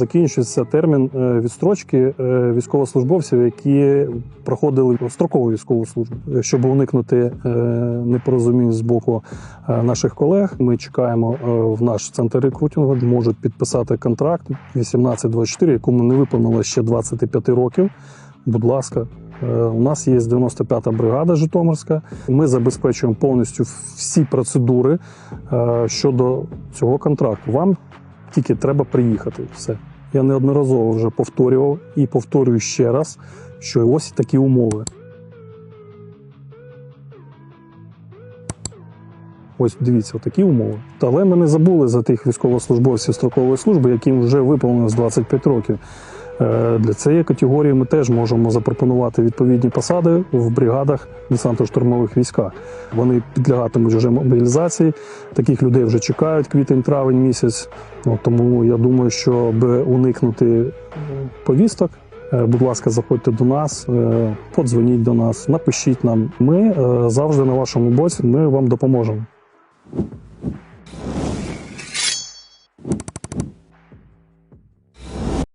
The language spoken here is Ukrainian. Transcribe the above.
Закінчується термін е, відстрочки е, військовослужбовців, які проходили строкову військову службу. Щоб уникнути е, непорозумінь з боку наших колег, ми чекаємо в наш центр рекрутингу, можуть підписати контракт 1824, якому не виповнило ще 25 років. Будь ласка, у нас є 95-та бригада Житомирська. Ми забезпечуємо повністю всі процедури щодо цього контракту. Вам тільки треба приїхати. Все. Я неодноразово вже повторював і повторюю ще раз, що ось такі умови. Ось дивіться, такі умови. Але ми не забули за тих військовослужбовців строкової служби, яким вже виповнилось 25 років. Е, Для цієї категорії ми теж можемо запропонувати відповідні посади в бригадах десантно-штурмових військах. Вони підлягатимуть вже мобілізації. Таких людей вже чекають квітень-травень місяць. Тому я думаю, щоб уникнути е, повісток. е, Будь ласка, заходьте до нас, подзвоніть до нас, напишіть нам. Ми завжди на вашому боці. Ми вам допоможемо.